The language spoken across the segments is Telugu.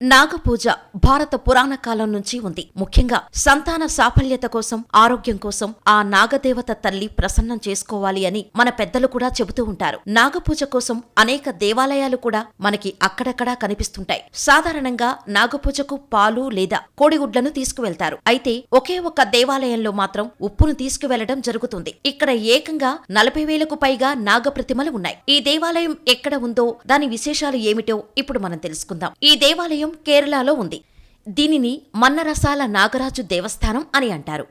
నాగపూజ భారత పురాణ కాలం నుంచి ఉంది. ముఖ్యంగా సంతాన సాఫల్యత కోసం ఆరోగ్యం కోసం ఆ నాగదేవత తల్లి ప్రసన్నం చేసుకోవాలి అని మన పెద్దలు కూడా చెబుతూ ఉంటారు. నాగపూజ కోసం అనేక దేవాలయాలు కూడా మనకి అక్కడక్కడా కనిపిస్తుంటాయి. సాధారణంగా నాగపూజకు పాలు లేదా కోడిగుడ్లను తీసుకువెళ్తారు. అయితే ఒకే ఒక్క దేవాలయంలో మాత్రం ఉప్పును తీసుకువెళ్ళడం జరుగుతుంది. ఇక్కడ ఏకంగా నలభై వేలకు పైగా నాగప్రతిమలు ఉన్నాయి. ఈ దేవాలయం ఎక్కడ ఉందో దాని విశేషాలు ఏమిటో ఇప్పుడు మనం తెలుసుకుందాం. ఈ దేవాలయం కేరళలో ఉంది. దీనిని మన్నరసాల నాగరాజు దేవస్థానం అని అంటారు.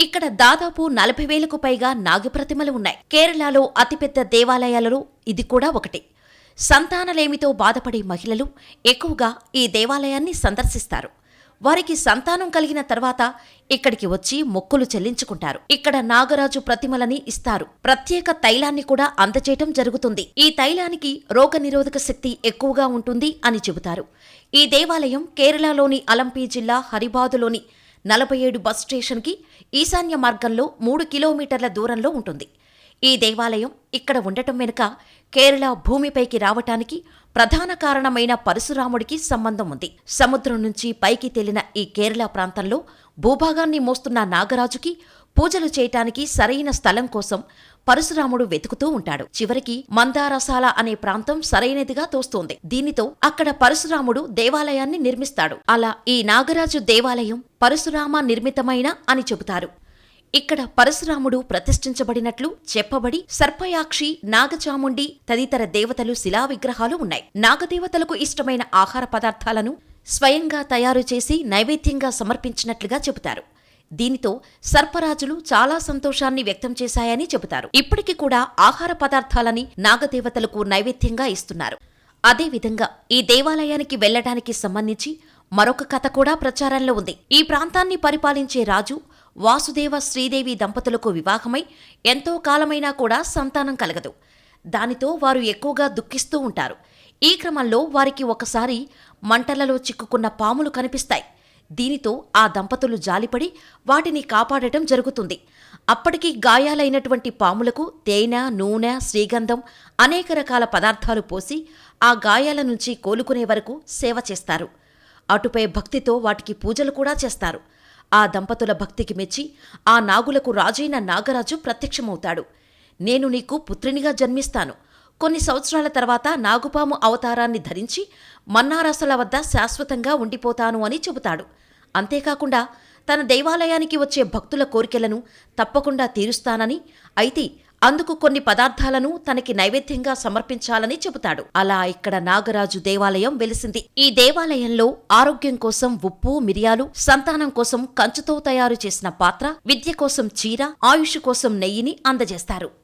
ఇక్కడ దాదాపు నలభై వేలకు పైగా నాగప్రతిమలు ఉన్నాయి. కేరళలో అతిపెద్ద దేవాలయాలలో ఇది కూడా ఒకటి. సంతానలేమితో బాధపడే మహిళలు ఎక్కువగా ఈ దేవాలయాన్ని సందర్శిస్తారు. వారికి సంతానం కలిగిన తర్వాత ఇక్కడికి వచ్చి మొక్కులు చెల్లించుకుంటారు. ఇక్కడ నాగరాజు ప్రతిమలని ఇస్తారు. ప్రత్యేక తైలాన్ని కూడా అందచేయటం జరుగుతుంది. ఈ తైలానికి రోగనిరోధక శక్తి ఎక్కువగా ఉంటుంది అని చెబుతారు. ఈ దేవాలయం కేరళలోని అలంపీ జిల్లా హరిబాదులోని నలభై ఏడు బస్ స్టేషన్కి ఈశాన్య మార్గంలో మూడు కిలోమీటర్ల దూరంలో ఉంటుంది. ఈ దేవాలయం ఇక్కడ ఉండటం వెనుక కేరళ భూమిపైకి రావటానికి ప్రధాన కారణమైన పరశురాముడికి సంబంధం ఉంది. సముద్రం నుంచి పైకి తేలిన ఈ కేరళ ప్రాంతంలో భూభాగాన్ని మోస్తున్న నాగరాజుకి పూజలు చేయటానికి సరైన స్థలం కోసం పరశురాముడు వెతుకుతూ ఉంటాడు. చివరికి మందారసాల అనే ప్రాంతం సరైనదిగా తోస్తోంది. దీనితో అక్కడ పరశురాముడు దేవాలయాన్ని నిర్మిస్తాడు. అలా ఈ నాగరాజు దేవాలయం పరశురామ నిర్మితమైన అని చెబుతారు. ఇక్కడ పరశురాముడు ప్రతిష్ఠించబడినట్లు చెప్పబడి సర్పయాక్షి నాగచాముండి తదితర దేవతలు శిలా విగ్రహాలు ఉన్నాయి. నాగదేవతలకు ఇష్టమైన ఆహార పదార్థాలను స్వయంగా తయారు చేసి నైవేద్యంగా సమర్పించినట్లుగా చెబుతారు. దీనితో సర్పరాజులు చాలా సంతోషాన్ని వ్యక్తం చేశాయని చెబుతారు. ఇప్పటికి కూడా ఆహార పదార్థాలని నాగదేవతలకు నైవేద్యంగా ఇస్తున్నారు. అదేవిధంగా ఈ దేవాలయానికి వెళ్ళడానికి సంబంధించి మరొక కథ కూడా ప్రచారంలో ఉంది. ఈ ప్రాంతాన్ని పరిపాలించే రాజు వాసుదేవ శ్రీదేవి దంపతులకు వివాహమై ఎంతో కాలమైనా కూడా సంతానం కలగదు. దానితో వారు ఎక్కువగా దుఃఖిస్తూ ఉంటారు. ఈ క్రమంలో వారికి ఒకసారి మంటలలో చిక్కుకున్న పాములు కనిపిస్తాయి. దీనితో ఆ దంపతులు జాలిపడి వాటిని కాపాడటం జరుగుతుంది. అప్పటికి గాయాలైనటువంటి పాములకు తేనె నూనె శ్రీగంధం అనేక రకాల పదార్థాలు పోసి ఆ గాయాల నుంచి కోలుకునే వరకు సేవ చేస్తారు. అటుపై భక్తితో వాటికి పూజలు కూడా చేస్తారు. ఆ దంపతుల భక్తికి మెచ్చి ఆ నాగులకు రాజైన నాగరాజు ప్రత్యక్షమవుతాడు. నేను నీకు పుత్రినిగా జన్మిస్తాను. కొన్ని సంవత్సరాల తర్వాత నాగుపాము అవతారాన్ని ధరించి మన్నారసల వద్ద శాశ్వతంగా ఉండిపోతాను అని చెబుతాడు. అంతేకాకుండా తన దేవాలయానికి వచ్చే భక్తుల కోరికలను తప్పకుండా తీరుస్తానని అయితే అందుకు కొన్ని పదార్థాలను తనకి నైవేద్యంగా సమర్పించాలని చెబుతాడు. అలా ఇక్కడ నాగరాజు దేవాలయం వెలిసింది. ఈ దేవాలయంలో ఆరోగ్యం కోసం ఉప్పు మిరియాలు సంతానం కోసం కంచుతో తయారు చేసిన పాత్ర విద్య కోసం చీర ఆయుష్ కోసం నెయ్యిని అందజేస్తారు.